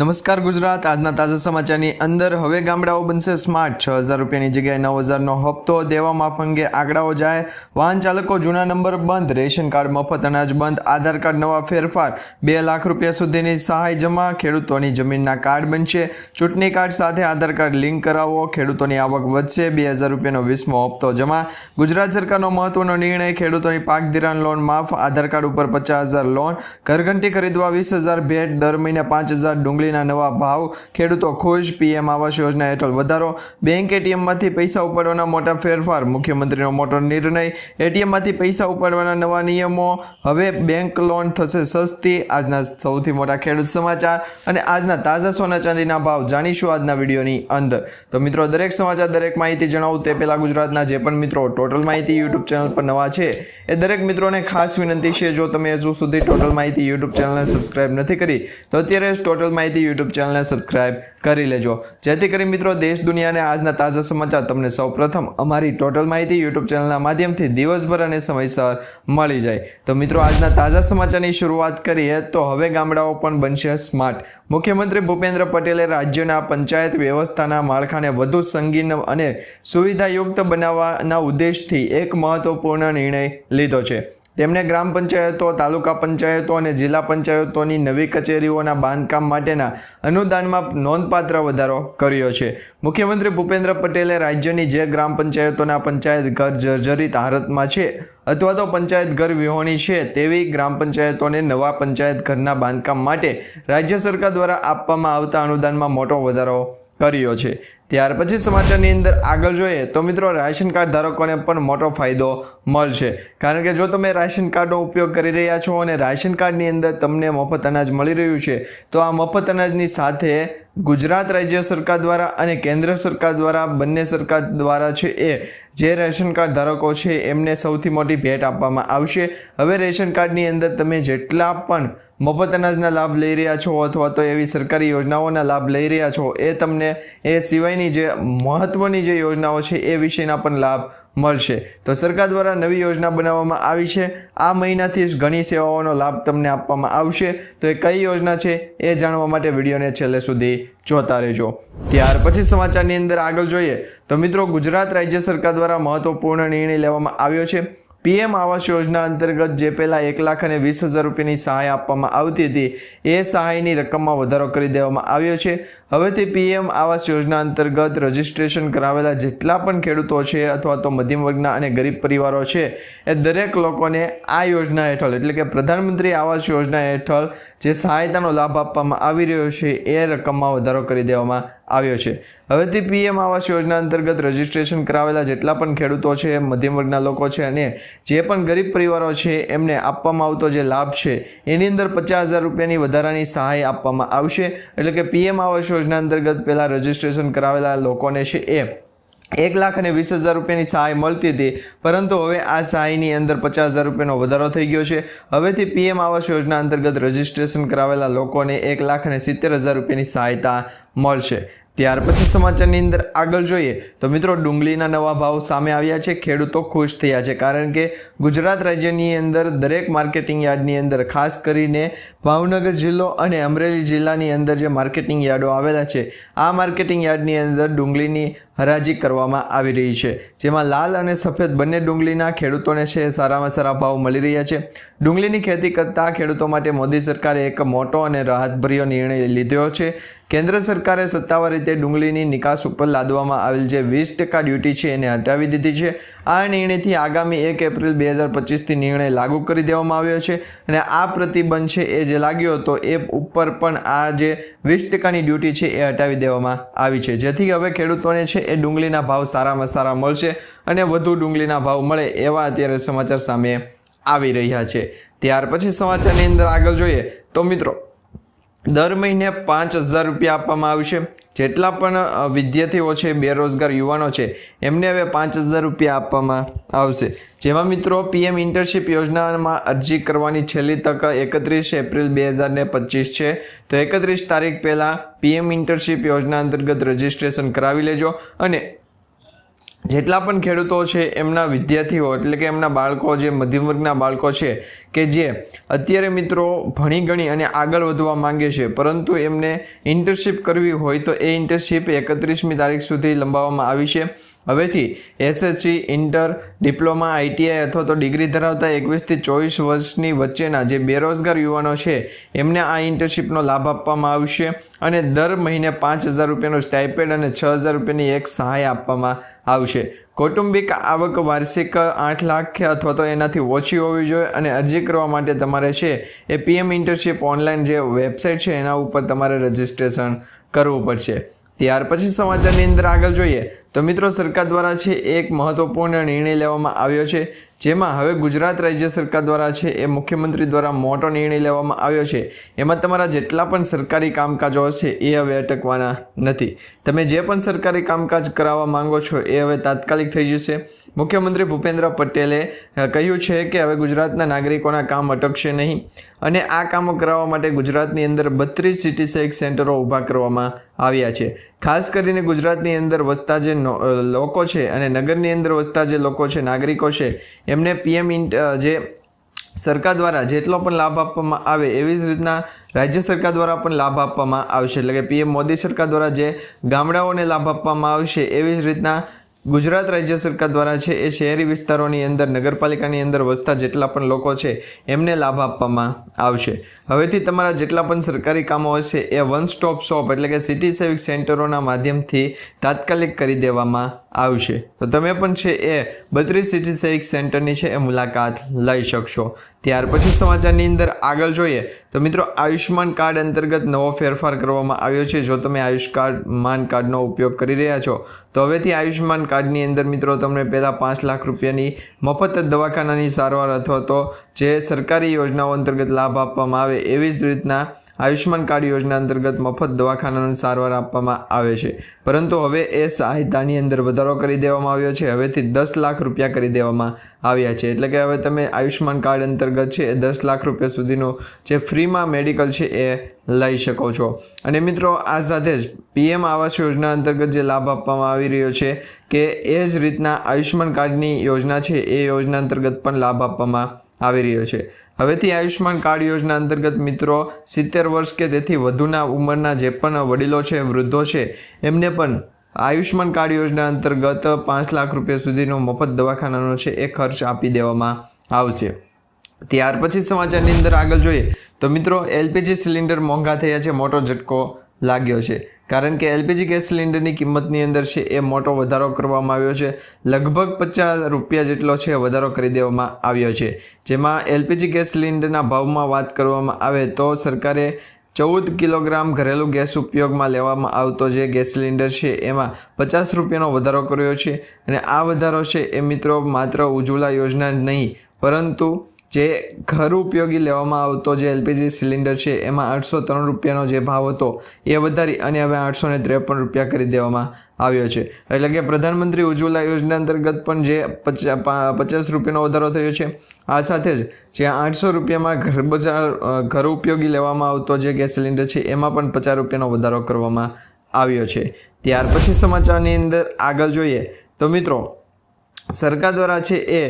નમસ્કાર ગુજરાત. આજના તાજા સમાચારની અંદર હવે ગામડાઓ બનશે સ્માર્ટ. છ હજાર રૂપિયાની જગ્યાએ નવ હજારનો હપ્તો દેવા માફ અંગે આંકડાઓ જાહેર વાહન ચાલકો જૂના નંબર બંધ, રેશન કાર્ડ મફત, અનાજ બંધ, આધાર કાર્ડ નવા ફેરફાર. બે લાખ રૂપિયા સુધીની સહાય જમા. ખેડૂતોની જમીનના કાર્ડ બનશે. ચૂંટણી કાર્ડ સાથે આધાર કાર્ડ લિંક કરાવો. ખેડૂતોની આવક વધશે. બે હજાર રૂપિયાનો વીસમો હપ્તો જમા. ગુજરાત સરકારનો મહત્વનો નિર્ણય, ખેડૂતોની પાક ધિરાણ લોન માફ, આધાર કાર્ડ ઉપર પચાસ હજાર લોન, ઘરઘંટી ખરીદવા વીસ હજાર ભેટ, દર મહિને પાંચ હજાર ડુંગળીના નવા ભાવ, ખેડૂતો ખુશ પીએમ આવાસ યોજના હેઠળ વધારો, બેંક એટીએમમાંથી પૈસા ઉપાડવાના મોટા ફેરફાર, મુખ્યમંત્રીનો મોટો નિર્ણય, એટીએમમાંથી પૈસા ઉપાડવાના નવા નિયમો, હવે બેંક લોન થશે સસ્તી, આજના સૌથી મોટા ખેડૂત સમાચાર અને આજના તાજા સોના ચાંદીના ભાવ જાણીશું આજના વિડીયોની અંદર. તો મિત્રો, દરેક સમાચાર, દરેક માહિતી જણાવું તે પહેલાં ગુજરાતના જે પણ મિત્રો ટોટલ માહિતી યુટ્યુબ ચેનલ પર નવા છે, એ દરેક મિત્રોને ખાસ વિનંતી છે, જો તમે હજુ સુધી ટોટલ માહિતી યુટ્યુબ ચેનલને સબસ્ક્રાઇબ નથી કરી, તો અત્યારે ટોટલ માહિતી યુટ્યુબ ચેનલને સબસ્ક્રાઇબ કરી લેજો. જેથી કરી મિત્રો દેશ, દુનિયાને આજના તાજા સમાચાર તમને સૌપ્રથમ અમારી ટોટલ માહિતી યુટ્યુબ ચેનલના માધ્યમથી દિવસભર અને સમયસર મળી જાય. તો મિત્રો, આજના તાજા સમાચારની શરૂઆત કરીએ તો હવે ગામડાઓ પણ બનશે સ્માર્ટ મુખ્યમંત્રી ભૂપેન્દ્ર પટેલે રાજ્યના પંચાયત વ્યવસ્થાના માળખાને વધુ સંગીન અને સુવિધાયુક્ત બનાવવાના ઉદ્દેશથી એક મહત્વપૂર્ણ નિર્ણય લીધો છે. તેમણે ગ્રામ પંચાયતો, તાલુકા પંચાયતો અને જિલ્લા પંચાયતોની નવી કચેરીઓના બાંધકામ માટેના અનુદાનમાં નોંધપાત્ર વધારો કર્યો છે. મુખ્યમંત્રી ભૂપેન્દ્ર પટેલે રાજ્યની જે ગ્રામ પંચાયતોના પંચાયત ઘર જર્જરિત હાલતમાં છે અથવા તો પંચાયત ઘર વિહોણી છે તેવી ગ્રામ પંચાયતોને નવા પંચાયત ઘરના બાંધકામ માટે રાજ્ય સરકાર દ્વારા આપવામાં આવતા અનુદાનમાં મોટો વધારો કર્યો છે. ત્યાર પછી સમાચારની અંદર આગળ જોઈએ તો મિત્રો રાશન કાર્ડ ધારકોને પણ મોટો ફાયદો મળશે. કારણ કે જો તમે રાશન કાર્ડનો ઉપયોગ કરી રહ્યા છો અને રાશન કાર્ડની અંદર તમને મફત અનાજ મળી રહ્યું છે, તો આ મફત અનાજની સાથે ગુજરાત રાજ્ય સરકાર દ્વારા અને કેન્દ્ર સરકાર દ્વારા, બંને સરકાર દ્વારા છે એ, જે રેશન કાર્ડ ધારકો છે એમને સૌથી મોટી ભેટ આપવામાં આવશે. હવે રેશન કાર્ડની અંદર તમે જેટલા પણ મફત અનાજના લાભ લઈ રહ્યા છો અથવા તો એવી સરકારી યોજનાઓના લાભ લઈ રહ્યા છો, એ તમને એ સિવાયની જે મહત્ત્વની જે યોજનાઓ છે એ વિશેના પણ લાભ મળશે. તો સરકાર દ્વારા નવી યોજના બનાવવામાં આવી છે. આ મહિનાથી જ ઘણી સેવાઓનો લાભ તમને આપવામાં આવશે. તો એ કઈ યોજના છે એ જાણવા માટે વિડીયોને છેલ્લે સુધી જોતા રહેજો. ત્યાર પછી સમાચારની અંદર આગળ જોઈએ. તો મિત્રો ગુજરાત રાજ્ય સરકાર દ્વારા મહત્વપૂર્ણ નિર્ણય લેવામાં આવ્યો છે. પીએમ આવાસ યોજના અંતર્ગત જે પહેલાં એક લાખ અને વીસ હજાર રૂપિયાની સહાય આપવામાં આવતી હતી, એ સહાયની રકમમાં વધારો કરી દેવામાં આવ્યો છે. હવેથી પીએમ આવાસ યોજના અંતર્ગત રજીસ્ટ્રેશન કરાવેલા જેટલા પણ ખેડૂતો છે અથવા તો મધ્યમ વર્ગના અને ગરીબ પરિવારો છે, એ દરેક લોકોને આ યોજના હેઠળ, એટલે કે પ્રધાનમંત્રી આવાસ યોજના હેઠળ જે સહાયતાનો લાભ આપવામાં આવી રહ્યો છે, એ રકમમાં વધારો કરી દેવામાં આવ્યો છે. હવેથી પીએમ આવાસ યોજના અંતર્ગત રજીસ્ટ્રેશન કરાવેલા જેટલા પણ ખેડૂતો છે, મધ્યમ વર્ગના લોકો છે અને જે પણ ગરીબ પરિવારો છે, એમને આપવામાં આવતો જે લાભ છે, એની અંદર પચાસ હજાર રૂપિયાની વધારાની સહાય આપવામાં આવશે. એટલે કે પીએમ આવાસ યોજના અંતર્ગત પહેલાં રજીસ્ટ્રેશન કરાવેલા લોકોને છે એ એક લાખ અને વીસ હજાર રૂપિયાની સહાય મળતી હતી. પરંતુ હવે આ સહાયની અંદર પચાસ હજાર રૂપિયાનો વધારો થઈ ગયો છે. હવેથી પીએમ આવાસ યોજના અંતર્ગત રજીસ્ટ્રેશન કરાવેલા લોકોને એક લાખ અને સિત્તેર હજાર રૂપિયાની સહાયતા મળશે. ત્યાર પછી સમાચારની અંદર આગળ જોઈએ તો મિત્રો ડુંગળીના નવા ભાવ સામે આવ્યા છે. ખેડૂતો ખુશ થયા છે કારણ કે ગુજરાત રાજ્યની અંદર દરેક માર્કેટિંગ યાર્ડની અંદર ખાસ કરીને ભાવનગર જિલ્લો અને અમરેલી જિલ્લાની અંદર જે માર્કેટિંગ યાર્ડો આવેલા છે, આ માર્કેટિંગ યાર્ડની અંદર ડુંગળીની હરાજી કરવામાં આવી રહી છે. જેમાં લાલ અને સફેદ બંને ડુંગળીના ખેડૂતોને છે સારામાં સારા ભાવ મળી રહ્યા છે. ડુંગળીની ખેતી કરતા ખેડૂતો માટે મોદી સરકારે એક મોટો અને રાહતભર્યો નિર્ણય લીધો છે. કેન્દ્ર સરકારે સત્તાવાર રીતે ડુંગળીની નિકાસ ઉપર લાદવામાં આવેલ જે વીસ ટકા ડ્યુટી છે એને હટાવી દીધી છે. આ નિર્ણયથી આગામી એક એપ્રિલ બે હજાર પચીસથી નિર્ણય લાગુ કરી દેવામાં આવ્યો છે અને આ પ્રતિબંધ છે એ જે લાગ્યો હતો એ ઉપર પણ આ જે વીસ ટકાની ડ્યુટી છે એ હટાવી દેવામાં આવી છે. જેથી હવે ખેડૂતોને છે એ ડુંગળીના ભાવ સારામાં સારા મળશે અને વધુ ડુંગળીના ભાવ મળે એવા અત્યારે સમાચાર સામે આવી રહ્યા છે. ત્યાર પછી સમાચારની અંદર આગળ જોઈએ તો મિત્રો દર મહિને પાંચ હજાર રૂપિયા આપવામાં આવશે જેટલા પણ વિદ્યાર્થીઓ છે, બેરોજગાર યુવાનો છે, એમને હવે પાંચ હજાર રૂપિયા આપવામાં આવશે. જેમાં મિત્રો, પીએમ ઇન્ટર્નશીપ યોજનામાં અરજી કરવાની છેલ્લી તક એકત્રીસ એપ્રિલ બે હજાર ને પચીસ છે. તો એકત્રીસ તારીખ પહેલાં પીએમ ઇન્ટર્નશીપ યોજના અંતર્ગત રજિસ્ટ્રેશન કરાવી લેજો અને જેટલા પણ ખેડૂતો છે, એમના વિદ્યાર્થીઓ, એટલે કે એમના બાળકો, જે મધ્યમ વર્ગના બાળકો છે કે જે અત્યારે મિત્રો ભણી ગણી અને આગળ વધવા માંગે છે, પરંતુ એમને ઇન્ટર્નશીપ કરવી હોય તો એ ઇન્ટર્નશીપ એકત્રીસમી તારીખ સુધી લંબાવવામાં આવી છે. હવેથી એસએસસી ઇન્ટર ડિપ્લોમા આઈટીઆઈ અથવા તો ડિગ્રી ધરાવતા એકવીસથી ચોવીસ વર્ષની વચ્ચેના જે બેરોજગાર યુવાનો છે, એમને આ ઇન્ટર્નશીપનો લાભ આપવામાં આવશે અને દર મહિને પાંચ હજાર રૂપિયાનું સ્ટાઇપેન્ડ અને છ હજાર રૂપિયાની એક સહાય આપવામાં આવશે. કૌટુંબિક આવક વાર્ષિક આઠ લાખ અથવા તો એનાથી ઓછી હોવી જોઈએ અને અરજી કરવા માટે તમારે છે એ પીએમ ઇન્ટર્નશીપ ઓનલાઈન જે વેબસાઇટ છે એના ઉપર તમારે રજિસ્ટ્રેશન કરવું પડશે. ત્યાર પછી સમાચારની અંદર આગળ જોઈએ. તો મિત્રો સરકાર દ્વારા છે એક મહત્વપૂર્ણ નિર્ણય લેવામાં આવ્યો છે. જેમાં હવે ગુજરાત રાજ્ય સરકાર દ્વારા છે એ મુખ્યમંત્રી દ્વારા મોટો નિર્ણય લેવામાં આવ્યો છે. એમાં તમારા જેટલા પણ સરકારી કામકાજો હશે એ હવે અટકવાના નથી. તમે જે પણ સરકારી કામકાજ કરાવવા માંગો છો એ હવે તાત્કાલિક થઈ જશે. મુખ્યમંત્રી ભૂપેન્દ્ર પટેલે કહ્યું છે કે હવે ગુજરાતના નાગરિકોના કામ અટકશે નહીં અને આ કામો કરાવવા માટે ગુજરાતની અંદર બત્રીસ સિટી સેક સેન્ટરો ઊભા કરવામાં આવ્યા છે. ખાસ કરીને ગુજરાતની અંદર વસતા જે લોકો છે અને નગરની અંદર વસતા જે લોકો છે, નાગરિકો છે, એમને પીએમ જે સરકાર દ્વારા જેટલો પણ લાભ આપવામાં આવે એવી જ રીતના રાજ્ય સરકાર દ્વારા પણ લાભ આપવામાં આવશે. એટલે કે પીએમ મોદી સરકાર દ્વારા જે ગામડાઓને લાભ આપવામાં આવશે એવી જ રીતના ગુજરાત રાજ્ય સરકાર દ્વારા છે એ શહેરી વિસ્તારોની અંદર, નગરપાલિકાની અંદર વસતા જેટલા પણ લોકો છે, એમને લાભ આપવામાં આવશે. હવેથી તમારા જેટલા પણ સરકારી કામો હશે, એ વન સ્ટોપ શોપ એટલે કે સિટી સેવિક સેન્ટરોના માધ્યમથી તાત્કાલિક કરી દેવામાં આવશે. તો તમે પણ છે એ બત્રીસ સિટી સેવિક સેન્ટરની છે એ મુલાકાત લઈ શકશો. ત્યાર પછી સમાચારની અંદર આગળ જોઈએ તો મિત્રો આયુષ્માન કાર્ડ અંતર્ગત નવો ફેરફાર કરવામાં આવ્યો છે. જો તમે આયુષ્માન કાર્ડનો ઉપયોગ કરી રહ્યા છો, તો હવેથી આયુષ્માન કાર્ડની અંદર મિત્રો તમને પહેલાં પાંચ લાખ રૂપિયાની મફત દવાખાનાની સારવાર અથવા તો જે સરકારી યોજનાઓ અંતર્ગત લાભ આપવામાં આવે એવી જ રીતના આયુષ્માન કાર્ડ યોજના અંતર્ગત મફત દવાખાનાની સારવાર આપવામાં આવે છે. પરંતુ હવે એ સહાયતાની અંદર વધારો કરી દેવામાં આવ્યો છે. હવેથી દસ લાખ રૂપિયા કરી દેવામાં આવ્યા છે. એટલે કે હવે તમે આયુષ્માન કાર્ડ અંતર્ગત છે એ દસ લાખ રૂપિયા સુધીનો જે ફ્રીમાં મેડિકલ છે એ લઈ શકો છો. અને મિત્રો, આ સાથે જ પીએમ આવાસ યોજના અંતર્ગત જે લાભ આપવામાં આવી રહ્યો છે કે એ જ રીતના આયુષ્માન કાર્ડની યોજના છે એ યોજના અંતર્ગત પણ લાભ આપવામાં આવી રહ્યો છે. હવેથી આયુષ્માન કાર્ડ યોજના અંતર્ગત મિત્રો સિત્તેર વર્ષ કે તેથી વધુના ઉંમરના જે પણ વડીલો છે, વૃદ્ધો છે, એમને પણ આયુષ્માન કાર્ડ યોજના અંતર્ગત પાંચ લાખ રૂપિયા સુધીનો મફત દવાખાનાનો છે એ ખર્ચ આપી દેવામાં આવશે. ત્યાર પછી સમાચારની અંદર આગળ જોઈએ તો મિત્રો એલપીજી સિલિન્ડર મોંઘા થયા છે, મોટો ઝટકો લાગ્યો છે. કારણ કે એલપીજી ગેસ સિલિન્ડરની કિંમતની અંદર છે એ મોટો વધારો કરવામાં આવ્યો છે. લગભગ પચાસ રૂપિયા જેટલો છે વધારો કરી દેવામાં આવ્યો છે. જેમાં એલપીજી ગેસ સિલિન્ડરના ભાવમાં વાત કરવામાં આવે તો સરકારે ચૌદ કિલોગ્રામ ઘરેલું ગેસ ઉપયોગમાં લેવામાં આવતો જે ગેસ સિલિન્ડર છે એમાં પચાસ રૂપિયાનો વધારો કર્યો છે. અને આ વધારો છે એ મિત્રો માત્ર ઉજ્જવલા યોજના જ નહીં, પરંતુ જે ઘર ઉપયોગી લેવામાં આવતો જે એલપીજી સિલિન્ડર છે, એમાં આઠસો ત્રણ રૂપિયાનો જે ભાવ હતો, એ વધારી અને હવે આઠસો ને ત્રેપન રૂપિયા કરી દેવામાં આવ્યો છે. એટલે કે પ્રધાનમંત્રી ઉજ્જવલા યોજના અંતર્ગત પણ જે પચાસ રૂપિયાનો વધારો થયો છે, આ સાથે જ જે આઠસો રૂપિયામાં ઘર બજાર ઘર ઉપયોગી લેવામાં આવતો જે ગેસ સિલિન્ડર છે, એમાં પણ પચાસ રૂપિયાનો વધારો કરવામાં આવ્યો છે. ત્યાર પછી સમાચારની અંદર આગળ જોઈએ. તો મિત્રો સરકાર દ્વારા છે એ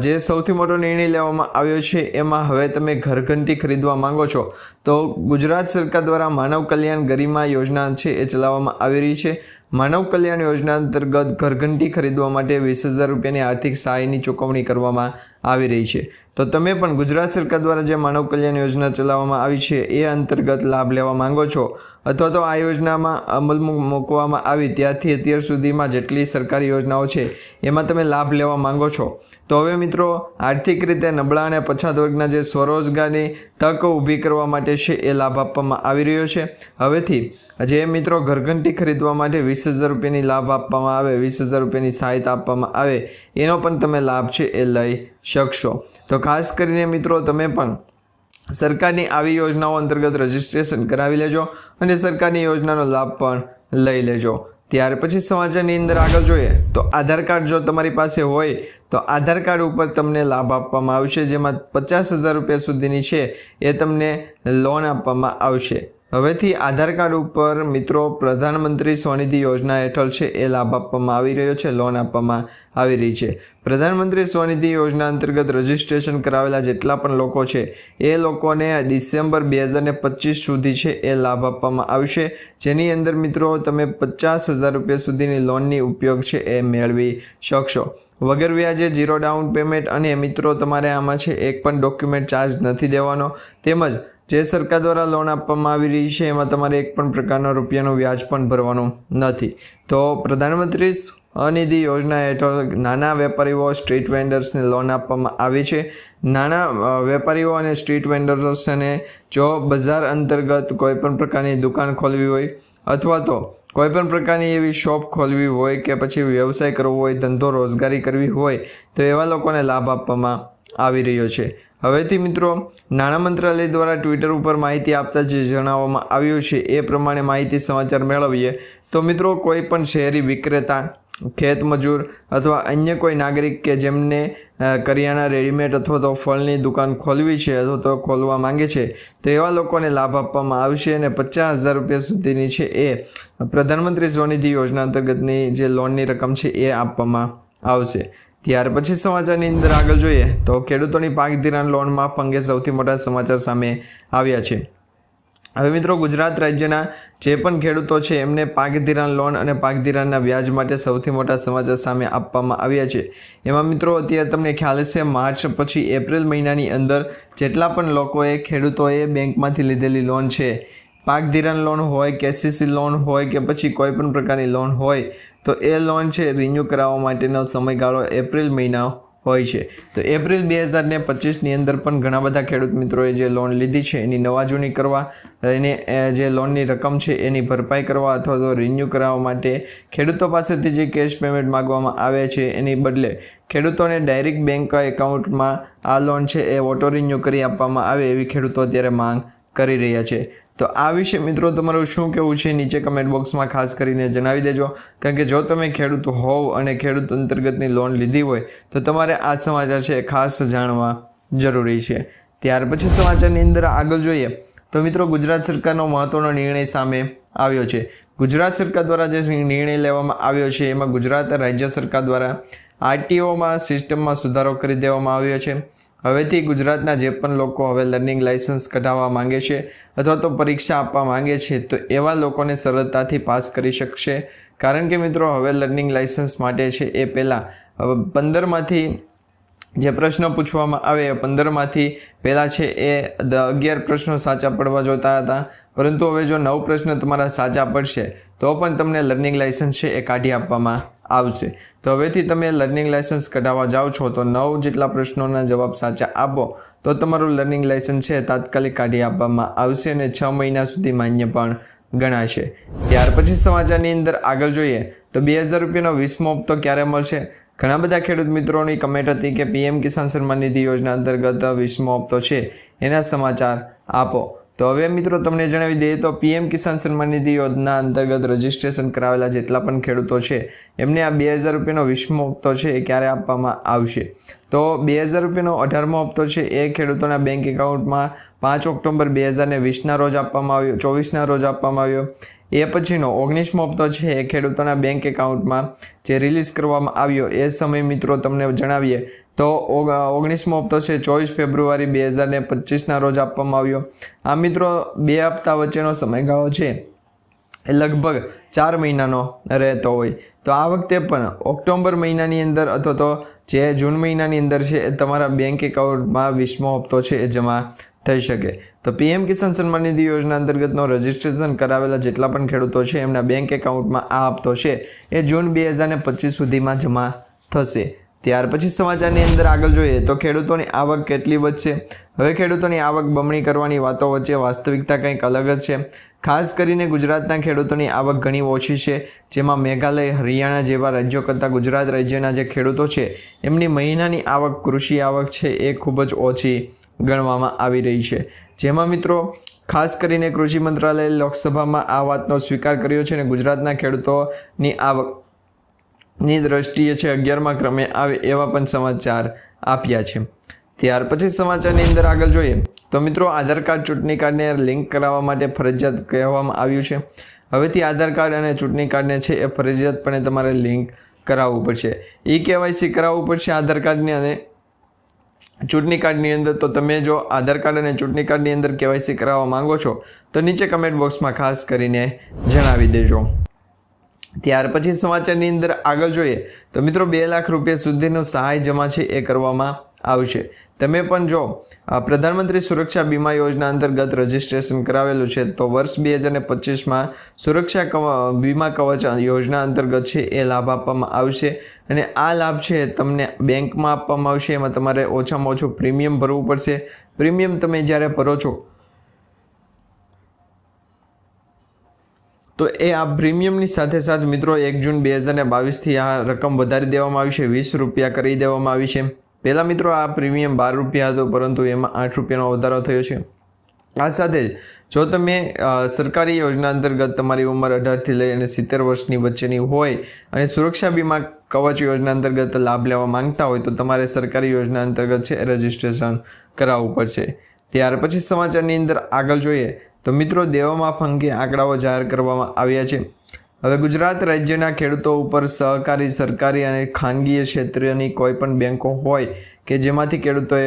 જે સૌથી મોટો નિર્ણય લેવામાં આવ્યો છે, એમાં હવે તમે ઘરઘંટી ખરીદવા માંગો છો. તો ગુજરાત સરકાર દ્વારા માનવ કલ્યાણ ગરિમા યોજના છે એ ચલાવવામાં આવી રહી છે. માનવ કલ્યાણ યોજના અંતર્ગત ઘરઘંટી ખરીદવા માટે વીસ હજાર રૂપિયાની આર્થિક સહાયની ચૂકવણી કરવામાં આવી રહી છે. તો તમે પણ ગુજરાત સરકાર દ્વારા જે માનવ કલ્યાણ યોજના ચલાવવામાં આવી છે એ અંતર્ગત લાભ લેવા માંગો છો? અથવા તો આ યોજનામાં અમલ મૂકવામાં આવી ત્યારથી અત્યાર સુધીમાં જેટલી સરકારી યોજનાઓ છે, એમાં તમે લાભ લેવા માંગો છો? તો હવે મિત્રો, આર્થિક રીતે નબળા અને પછાત વર્ગના જે સ્વરોજગારની તક ઊભી કરવા માટે છે એ લાભ આપવામાં આવી રહ્યો છે. હવેથી જે મિત્રો ઘરઘંટી ખરીદવા માટે વીસ હજાર રૂપિયાની લાભ આપવામાં આવે, વીસ હજાર રૂપિયાની સહાયતા આપવામાં આવે, એનો પણ તમે લાભ છે એ લઈ શકશો. તો ખાસ કરીને મિત્રો તમે પણ સરકારની આવી યોજનાઓ અંતર્ગત રજીસ્ટ્રેશન કરાવી લેજો અને સરકારની યોજનાનો લાભ પણ લઈ લેજો. ત્યાર પછી સમાચારની અંદર આગળ જોઈએ તો આધાર કાર્ડ જો તમારી પાસે હોય તો આધાર કાર્ડ ઉપર તમને લાભ આપવામાં આવશે. જેમાં પચાસ હજાર રૂપિયા સુધીની છે એ તમને લોન આપવામાં આવશે. હવેથી આધાર કાર્ડ ઉપર મિત્રો પ્રધાનમંત્રી સ્વનિધિ યોજના હેઠળ છે, એ લાભ આપવામાં આવી રહ્યો છે, લોન આપવામાં આવી રહી છે. પ્રધાનમંત્રી સ્વનિધિ યોજના અંતર્ગત રજીસ્ટ્રેશન કરાવેલા જેટલા પણ લોકો છે, એ લોકોને ડિસેમ્બર બે હજાર પચીસ સુધી છે, એ લાભ આપવામાં આવશે. જેની અંદર મિત્રો તમે પચાસ હજાર રૂપિયા સુધીની લોનની ઉપયોગ છે, એ મેળવી શકશો. વગર વ્યાજે ઝીરો ડાઉન પેમેન્ટ અને મિત્રો તમારે આમાં છે, એક પણ ડોક્યુમેન્ટ ચાર્જ નથી દેવાનો. તેમજ જે સરકાર દ્વારા લોન આપવામાં આવી રહી છે, એમાં તમારે એક પણ પ્રકારનો રૂપિયાનું વ્યાજ પણ ભરવાનું નથી. તો પ્રધાનમંત્રી અનિધિ યોજના હેઠળ નાના વેપારીઓ, સ્ટ્રીટ વેન્ડર્સને લોન આપવામાં આવી છે. નાના વેપારીઓ અને સ્ટ્રીટ વેન્ડર્સને જો બજાર અંતર્ગત કોઈ પણ પ્રકારની દુકાન ખોલવી હોય અથવા તો કોઈપણ પ્રકારની એવી શોપ ખોલવી હોય કે પછી વ્યવસાય કરવો હોય, ધંધો રોજગારી કરવી હોય, તો એવા લોકોને લાભ આપવામાં આવી રહ્યો છે. હવેથી મિત્રો, નાણાં મંત્રાલય દ્વારા ટ્વિટર ઉપર માહિતી આપતા જે જણાવવામાં આવ્યું છે, એ પ્રમાણે માહિતી સમાચાર મેળવીએ. તો મિત્રો, કોઈ પણ શહેરી વિક્રેતા ખેતમજૂર અથવા અન્ય કોઈ નાગરિક કે જેમને કરિયાણા રેડીમેડ અથવા તો ફળની દુકાન ખોલવી છે અથવા તો ખોલવા માંગે છે, તો એવા લોકોને લાભ આપવામાં આવશે અને પચાસ હજાર રૂપિયા સુધીની છે એ પ્રધાનમંત્રી સ્વનિધિ યોજના અંતર્ગતની જે લોનની રકમ છે એ આપવામાં આવશે. ત્યાર પછી સમાચારની અંદર આગળ જોઈએ તો ખેડૂતોની પાક ધિરાણ લોન માફ અંગે સૌથી મોટા સમાચાર સામે આવ્યા છે. હવે મિત્રો ગુજરાત રાજ્યના જે પણ ખેડૂતો છે, એમને પાક ધિરાણ લોન અને પાક ધિરાણના વ્યાજ માટે સૌથી મોટા સમાચાર સામે આપવામાં આવ્યા છે. એમાં મિત્રો અત્યારે તમને ખ્યાલ છે માર્ચ પછી એપ્રિલ મહિનાની અંદર જેટલા પણ લોકોએ, ખેડૂતોએ બેંકમાંથી લીધેલી લોન છે પાક ધિરાણ લોન હોય કેસીસી લોન હોય કે પછી કોઈ પણ પ્રકારની લોન હોય તો એ લોન છે રિન્યૂ કરાવવા માટેનો સમયગાળો એપ્રિલ મહિના હોય છે. તો એપ્રિલ બે હજાર ને પચીસની અંદર પણ ઘણા બધા ખેડૂત મિત્રોએ જે લોન લીધી છે, એની નવાજૂની કરવા, એને જે લોનની રકમ છે, એની ભરપાઈ કરવા અથવા તો રિન્યૂ કરાવવા માટે ખેડૂતો પાસેથી જે કેશ પેમેન્ટ માગવામાં આવે છે, એની બદલે ખેડૂતોને ડાયરેક્ટ બેંક એકાઉન્ટમાં આ લોન છે, એ ઓટો રિન્યૂ કરી આપવામાં આવે એવી ખેડૂતો અત્યારે માંગ કરી રહ્યા છે. તો આ વિશે મિત્રો તમારું શું કહેવું છે નીચે કમેન્ટ બોક્સમાં ખાસ કરીને જણાવી દેજો. કારણ કે જો તમે ખેડૂત હોવ અને ખેડૂત અંતર્ગતની લોન લીધી હોય, તો તમારે આ સમાચાર છે ખાસ જાણવા જરૂરી છે. ત્યાર પછી સમાચારની અંદર આગળ જોઈએ, તો મિત્રો ગુજરાત સરકારનો મહત્વનો નિર્ણય સામે આવ્યો છે. ગુજરાત સરકાર દ્વારા જે નિર્ણય લેવામાં આવ્યો છે, એમાં ગુજરાત રાજ્ય સરકાર દ્વારા આરટીઓમાં સિસ્ટમમાં સુધારો કરી દેવામાં આવ્યો છે. હવેથી ગુજરાતના જે પણ લોકો હવે લર્નિંગ લાઇસન્સ કઢાવવા માંગે છે અથવા તો પરીક્ષા આપવા માંગે છે, તો એવા લોકોને સરળતાથી પાસ કરી શકશે. કારણ કે મિત્રો, હવે લર્નિંગ લાઇસન્સ માટે છે એ પહેલાં પંદરમાંથી જે પ્રશ્નો પૂછવામાં આવે એ પંદરમાંથી પહેલાં છે એ અગિયાર પ્રશ્નો સાચા પડવા જોતા હતા. પરંતુ હવે જો નવ પ્રશ્ન તમારા સાચા પડશે, તો પણ તમને લર્નિંગ લાઇસન્સ છે એ કાઢી આપવામાં આવશે. તો હવેથી તમે લર્નિંગ લાઇસન્સ કઢાવવા જાઓ છો, તો નવ જેટલા પ્રશ્નોના જવાબ સાચા આપો. તો તમારું લર્નિંગ લાઇસન્સ છે, તાત્કાલિક કાઢી આપવામાં આવશે અને છ મહિના સુધી માન્ય પણ ગણાશે. ત્યાર પછી સમાચારની અંદર આગળ જોઈએ, તો બે હજાર રૂપિયાનો વીસમો હપ્તો ક્યારે મળશે? ઘણા બધા ખેડૂત મિત્રોની કમેન્ટ હતી કે પીએમ કિસાન સન્માન નિધિ યોજના અંતર્ગત વીસમો હપ્તો છે. એના સમાચાર આપો. તો હવે મિત્રો તમને જણાવી દઈએ તો પીએમ કિસાન સન્માન નિધિ યોજના અંતર્ગત રજીસ્ટ્રેશન કરાવેલા જેટલા પણ ખેડૂતો છે, એમને આ બે હજાર રૂપિયાનો વીસમો હપ્તો છે એ ક્યારે આપવામાં આવશે? તો બે હજાર રૂપિયાનો અઢારમો હપ્તો છે એ ખેડૂતોના બેંક એકાઉન્ટમાં પાંચ ઓક્ટોબર બે હજાર ને વીસના રોજ આપવામાં આવ્યો, ચોવીસના રોજ આપવામાં આવ્યો. એ પછીનો ઓગણીસમો હપ્તો છે એ ખેડૂતોના બેંક એકાઉન્ટમાં જે રિલીઝ કરવામાં આવ્યો એ સમય મિત્રો તમને જણાવીએ. તો ઓગ- ઓગણીસમો હપ્તો છે, ચોવીસ ફેબ્રુઆરી બે હજાર ને પચીસના રોજ આપવામાં આવ્યો. આ મિત્રો બે હપ્તા વચ્ચેનો સમયગાળો છે. એ લગભગ ચાર મહિનાનો રહેતો હોય. તો આ વખતે પણ ઓક્ટોબર મહિનાની અંદર અથવા તો જે જૂન મહિનાની અંદર છે એ તમારા બેંક એકાઉન્ટમાં વીસમો હપ્તો છે એ જમા થઈ શકે. તો પીએમ કિસાન સન્માન નિધિ યોજના અંતર્ગતનો રજિસ્ટ્રેશન કરાવેલા જેટલા પણ ખેડૂતો છે, એમના બેંક એકાઉન્ટમાં આ હપ્તો છે, એ જૂન બે હજારને પચીસ સુધીમાં જમા થશે. ત્યાર પછી સમાચારની અંદર આગળ જોઈએ તો ખેડૂતોની આવક કેટલી વધશે? હવે ખેડૂતોની આવક બમણી કરવાની વાતો વચ્ચે વાસ્તવિકતા કંઈક અલગ જ છે. ખાસ કરીને ગુજરાતના ખેડૂતોની આવક ઘણી ઓછી છે, જેમાં મેઘાલય, હરિયાણા જેવા રાજ્યો કરતાં ગુજરાત રાજ્યના જે ખેડૂતો છે, એમની મહિનાની આવક કૃષિ આવક છે, એ ખૂબ જ ઓછી ગણવામાં આવી રહી છે. જેમાં મિત્રો, ખાસ કરીને કૃષિ મંત્રાલયે લોકસભામાં આ વાતનો સ્વીકાર કર્યો છે અને ગુજરાતના ખેડૂતોની આવકની દ્રષ્ટિએ છે અગિયારમા ક્રમે આવે એવા પણ સમાચાર આપ્યા છે. ત્યાર પછી સમાચારની અંદર આગળ જોઈએ, તો મિત્રો આધાર કાર્ડ ચૂંટણી કાર્ડને લિંક કરાવવા માટે ફરજિયાત કહેવામાં આવ્યું છે. હવેથી આધાર કાર્ડ અને ચૂંટણી કાર્ડને છે એ ફરજિયાતપણે તમારે લિંક કરાવવું પડશે. ઈ કેવાયસી કરાવવું પડશે આધાર કાર્ડને અને ચૂંટણી કાર્ડની અંદર તો તમે જો આધાર કાર્ડ અને ચૂંટણી કાર્ડની અંદર કેવાયસી કરાવવા માંગો છો, તો નીચે કમેન્ટ બોક્સમાં ખાસ કરીને જણાવી દેજો. ત્યાર પછી સમાચારની અંદર આગળ જોઈએ, તો મિત્રો બે લાખ રૂપિયા સુધીનું સહાય જમા છે એ કરવામાં આવશે. તમે પણ જો પ્રધાનમંત્રી સુરક્ષા બીમા યોજના અંતર્ગત રજીસ્ટ્રેશન કરાવેલું છે, તો વર્ષ બે હજાર પચીસમાં સુરક્ષા બીમા કવચ યોજના અંતર્ગત છે, એ લાભ આપવામાં આવશે. અને આ લાભ છે, તમને બેંકમાં આપવામાં આવશે, એમાં તમારે ઓછામાં ઓછું પ્રીમિયમ ભરવું પડશે. પ્રીમિયમ તમે જ્યારે ભરો છો, તો એ આ પ્રીમિયમની સાથે સાથે મિત્રો, એક જૂન બે હજાર બાવીસથી આ રકમ વધારી દેવામાં આવી છે, વીસ રૂપિયા કરી દેવામાં આવી છે. પહેલાં મિત્રો આ પ્રીમિયમ બાર રૂપિયા હતો, પરંતુ એમાં આઠ રૂપિયાનો વધારો થયો છે. આ સાથે જ જો તમે સરકારી યોજના અંતર્ગત તમારી ઉંમર અઢારથી લઈ અને સિત્તેર વર્ષની વચ્ચેની હોય અને સુરક્ષા બીમા કવચ યોજના અંતર્ગત લાભ લેવા માંગતા હોય તો તમારે સરકારી યોજના અંતર્ગત છે રજિસ્ટ્રેશન કરાવવું પડશે. ત્યાર પછી સમાચારની અંદર આગળ જોઈએ તો મિત્રો દેવામાં અંગે આંકડાઓ જાહેર કરવામાં આવ્યા છે. હવે ગુજરાત રાજ્યના ખેડૂતો ઉપર સહકારી, સરકારી અને ખાનગી ક્ષેત્રની કોઈ પણ બેન્કો હોય કે જેમાંથી ખેડૂતોએ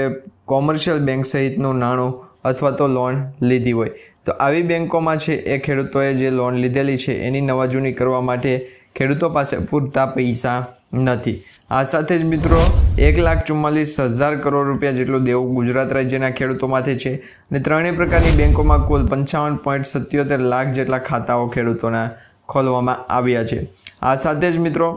કોમર્શિયલ બેંક સહિતનું નાણું અથવા તો લોન લીધી હોય, તો આવી બેન્કોમાં છે એ ખેડૂતોએ જે લોન લીધેલી છે એની નવાજૂની કરવા માટે ખેડૂતો પાસે પૂરતા પૈસા નથી. આ સાથે જ મિત્રો, એક લાખ ચુમ્માલીસ હજાર કરોડ રૂપિયા જેટલું દેવું ગુજરાત રાજ્યના ખેડૂતોમાંથી છે અને ત્રણેય પ્રકારની બેન્કોમાં કુલ પંચાવન પોઈન્ટ સત્યોતેર લાખ જેટલા ખાતાઓ ખેડૂતોના ખોલવામાં આવ્યા છે. આ સાથે જ મિત્રો,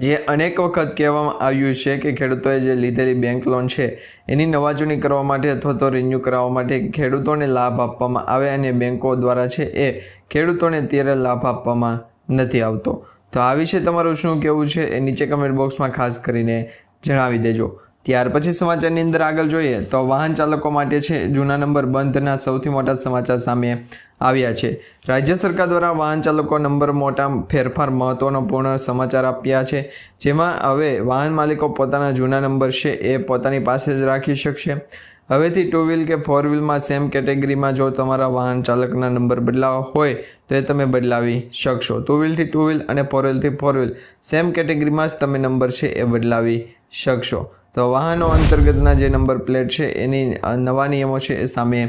જે અનેક વખત કહેવામાં આવ્યું છે કે ખેડૂતોએ જે લીધેલી બેંક લોન છે, એની નવાજૂની કરવા માટે અથવા તો રિન્યૂ કરાવવા માટે ખેડૂતોને લાભ આપવામાં આવે અને બેંકો દ્વારા છે એ ખેડૂતોને ત્યારે લાભ આપવામાં નથી આવતો. તો આ વિશે તમારું શું કહેવું છે એ નીચે કમેન્ટ બોક્સમાં ખાસ કરીને જણાવી દેજો. ત્યાર પછી સમાચારની અંદર આગળ જોઈએ તો વાહન ચાલકો માટે છે જૂના નંબર બંધના સૌથી મોટા સમાચાર સામે આવ્યા છે. રાજ્ય સરકાર દ્વારા વાહન ચાલકો નંબર મોટા ફેરફાર મહત્વનો પૂર્ણ સમાચાર આપ્યા છે, જેમાં હવે વાહન માલિકો પોતાના જૂના નંબર છે એ પોતાની પાસે જ રાખી શકશે. હવેથી ટુ વ્હીલ કે ફોર વ્હીલમાં સેમ કેટેગરીમાં જો તમારા વાહન ચાલકના નંબર બદલાવા હોય તો એ તમે બદલાવી શકશો. ટુ વ્હીલથી ટુ વ્હીલ અને ફોર વ્હીલથી ફોર વ્હીલ સેમ કેટેગરીમાં જ તમે નંબર છે એ બદલાવી શકશો. તો વાહનો અંતર્ગતના જે નંબર પ્લેટ છે, એની નવા નિયમો છે એ સામે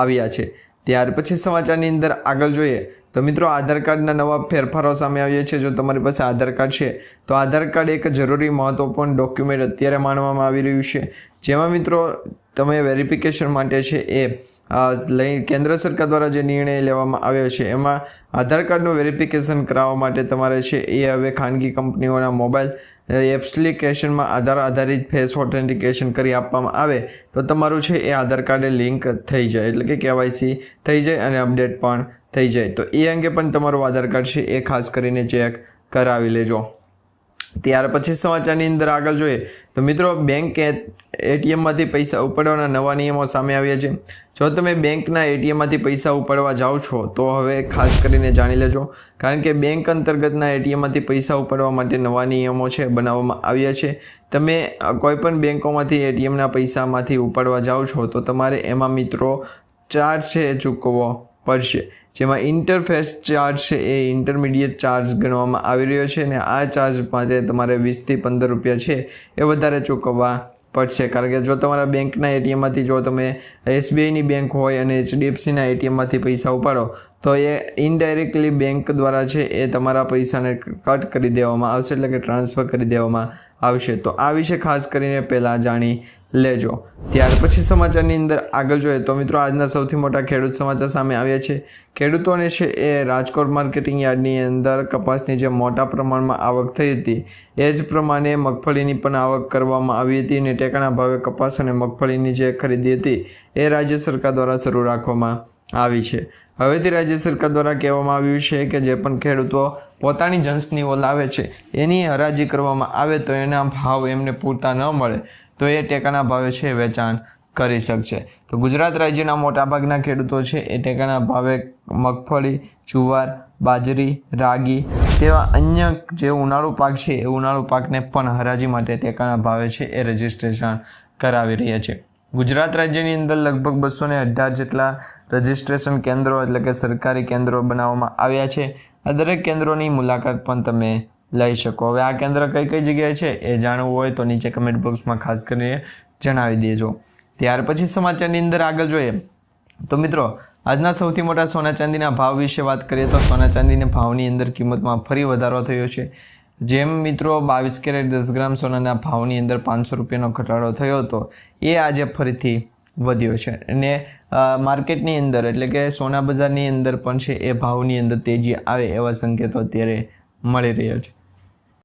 આવ્યા છે. ત્યાર પછી સમાચારની અંદર આગળ જોઈએ તો મિત્રો આધાર કાર્ડના નવા ફેરફારો સામે આવ્યા છે. જો તમારી પાસે આધાર કાર્ડ છે, તો આધાર કાર્ડ એક જરૂરી મહત્વપૂર્ણ ડોક્યુમેન્ટ અત્યારે માનવામાં આવી રહ્યું છે. જેમાં મિત્રો તમે વેરિફિકેશન માટે છે એ લઈ કેન્દ્ર સરકાર દ્વારા જે નિર્ણય લેવામાં આવ્યો છે, એમાં આધાર કાર્ડનું વેરિફિકેશન કરાવવા માટે તમારે છે એ હવે ખાનગી કંપનીઓના મોબાઈલ એપ્લિકેશનમાં આધાર આધારિત ફેસ ઓથેન્ટિકેશન કરી આપવામાં આવે, તો તમારું છે એ આધાર કાર્ડે લિંક થઈ જાય, એટલે કે કેવાયસી થઈ જાય અને અપડેટ પણ થઈ જાય. તો એ અંગે પણ તમારું આધાર કાર્ડ છે એ ખાસ કરીને ચેક કરાવી લેજો. ત્યાર પછી સમાચારની અંદર આગળ જોઈએ તો મિત્રો બેંક એટીએમમાંથી પૈસા ઉપાડવાના નવા નિયમો સામે આવ્યા છે. જો તમે બેંકના એટીએમમાંથી પૈસા ઉપાડવા જાઓ છો, તો હવે ખાસ કરીને જાણી લેજો. કારણ કે બેંક અંતર્ગતના એટીએમમાંથી પૈસા ઉપાડવા માટે નવા નિયમો છે, બનાવવામાં આવ્યા છે. તમે કોઈપણ બેંકોમાંથી એટીએમના પૈસામાંથી ઉપાડવા જાઓ છો, તો તમારે એમાં મિત્રો ચાર્જ છે ચૂકવવો. પડશે. જેમાં ઇન્ટરફેસ ચાર્જ છે એ ઇન્ટરમીડિયેટ ચાર્જ ગણવામાં આવી રહ્યો છે અને આ ચાર્જ માટે તમારે વીસથી પંદર રૂપિયા છે એ વધારે ચૂકવવા પડશે. કારણ કે જો તમારા બેંકના એટીએમમાંથી જો તમે એસબીઆઈની બેંક હોય અને એચડીએફસીના એટીએમમાંથી પૈસા ઉપાડો, તો એ ઇનડાયરેક્ટલી બેંક દ્વારા છે એ તમારા પૈસાને કટ કરી દેવામાં આવશે, એટલે કે ટ્રાન્સફર કરી દેવામાં આવશે. તો આ વિશે ખાસ કરીને પહેલાં જાણી લેજો. ત્યાર પછી સમાચારની અંદર આગળ જોઈએ તો મિત્રો આજના સૌથી મોટા ખેડૂત સમાચાર સામે આવ્યા છે. ખેડૂતોને છે એ રાજકોટ માર્કેટિંગ યાર્ડની અંદર કપાસની જે મોટા પ્રમાણમાં આવક થઈ હતી. એ જ પ્રમાણે મગફળીની પણ આવક કરવામાં આવી હતી અને ટેકાના ભાવે કપાસ અને મગફળીની જે ખરીદી હતી એ રાજ્ય સરકાર દ્વારા શરૂ રાખવામાં આવી છે. હવેથી રાજ્ય સરકાર દ્વારા કહેવામાં આવ્યું છે કે જે પણ ખેડૂતો પોતાની જંસનીઓ લાવે છે, એની હરાજી કરવામાં આવે તો એના ભાવ એમને પૂરતા ન મળે. તો એ ટેકાના ભાવે છે વેચાણ કરી શકશે. તો ગુજરાત રાજ્યના મોટાભાગના ખેડૂતો છે એ ટેકાના ભાવે મગફળી, જુવાર, બાજરી, રાગી તેવા અન્ય જે ઉનાળુ પાક છે એ ઉનાળુ પાકને પણ હરાજી માટે ટેકાના ભાવે છે એ રજિસ્ટ્રેશન કરાવી રહ્યા છે. ગુજરાત રાજ્યની અંદર લગભગ બસો ને અઢાર જેટલા રજિસ્ટ્રેશન કેન્દ્રો એટલે કે સરકારી કેન્દ્રો બનાવવામાં આવ્યા છે. આ દરેક કેન્દ્રોની મુલાકાત પણ તમે લઈ શકો. હવે આ કેન્દ્ર કઈ કઈ જગ્યાએ છે એ જાણવું હોય તો નીચે કમેન્ટ બોક્સમાં ખાસ કરીને જણાવી દેજો. ત્યાર પછી સમાચારની અંદર આગળ જોઈએ. તો મિત્રો, આજના સૌથી મોટા સોના ચાંદીના ભાવ વિશે વાત કરીએ તો સોના ચાંદીના ભાવની અંદર કિંમતમાં ફરી વધારો થયો છે. જેમ મિત્રો બાવીસ કેરેટ દસ ગ્રામ સોનાના ભાવની અંદર પાંચસો રૂપિયાનો ઘટાડો થયો હતો, એ આજે ફરીથી વધ્યો છે. અને માર્કેટની અંદર એટલે કે સોના બજારની અંદર પણ છે એ ભાવની અંદર તેજી આવે એવા સંકેતો અત્યારે મળી રહ્યા છે.